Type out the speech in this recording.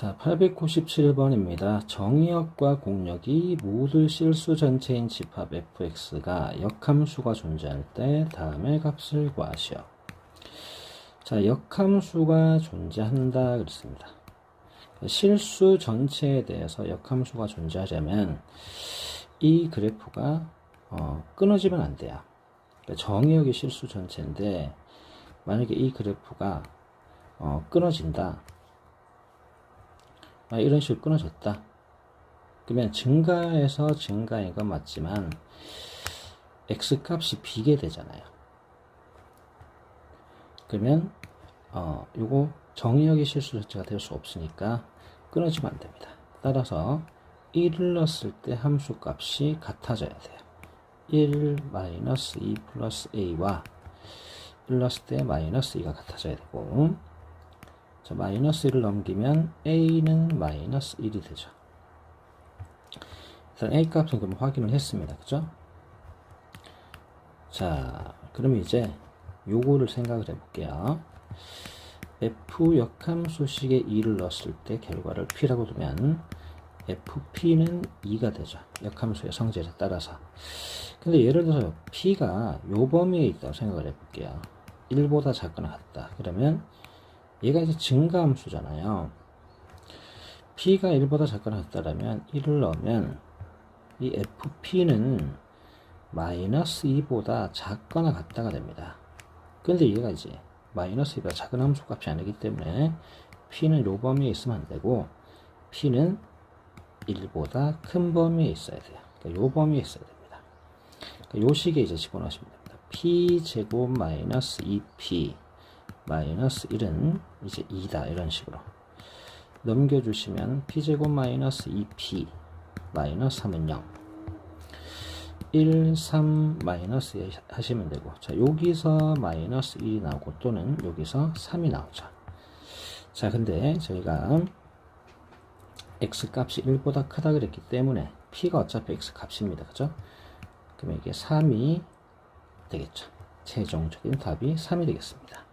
자, 897번입니다. 정의역과 공역이 모두 실수 전체인 집합 fx가 역함수가 존재할 때 다음의 값을 구하시오. 자, 역함수가 존재한다 그랬습니다. 실수 전체에 대해서 역함수가 존재하려면 이 그래프가 어, 끊어지면 안 돼요. 그러니까 정의역이 실수 전체인데 만약에 이 그래프가 어, 끊어진다. 아, 이런 식으로 끊어졌다. 그러면 증가해서 증가인 건 맞지만 x값이 비게 되잖아요. 그러면 어, 요거 정의역의 실수 자체가 될 수 없으니까 끊어지면 안 됩니다. 따라서 1을 넣었을 때 함수 값이 같아져야 돼요. 1 마이너스 2 플러스 a와 1 넣었을 때 마이너스 2가 같아져야 되고 자, 마이너스 1을 넘기면 a는 마이너스 1이 되죠. 일단 a 값은 그럼 확인을 했습니다. 그죠? 자, 그러면 이제 요거를 생각을 해볼게요. f 역함수식에 2를 넣었을 때 결과를 p라고 두면 fp는 2가 되죠. 역함수의 성질에 따라서. 근데 예를 들어서 p가 요 범위에 있다고 생각을 해볼게요. 1보다 작거나 같다. 그러면 얘가 이제 증가함수잖아요. p가 1보다 작거나 같다라면 1을 넣으면 이 fp는 마이너스 2보다 작거나 같다가 됩니다. 근데 얘가 이제 마이너스 2보다 작은 함수 값이 아니기 때문에 p는 요 범위에 있으면 안 되고 p는 1보다 큰 범위에 있어야 돼요. 그러니까 요 범위에 있어야 됩니다. 그러니까 요 식에 이제 집어넣으시면 됩니다. p 제곱 마이너스 2p 마이너스 1은 이제 2다 이런 식으로. 넘겨주시면 p제곱 마이너스 2p 마이너스 3은 0 1, 3 마이너스 2 하시면 되고. 자 여기서 마이너스 1이 나오고 또는 여기서 3이 나오죠. 자 근데 저희가 x 값이 1보다 크다 그랬기 때문에 p가 어차피 x 값입니다. 그죠? 그러면 이게 3이 되겠죠. 최종적인 답이 3이 되겠습니다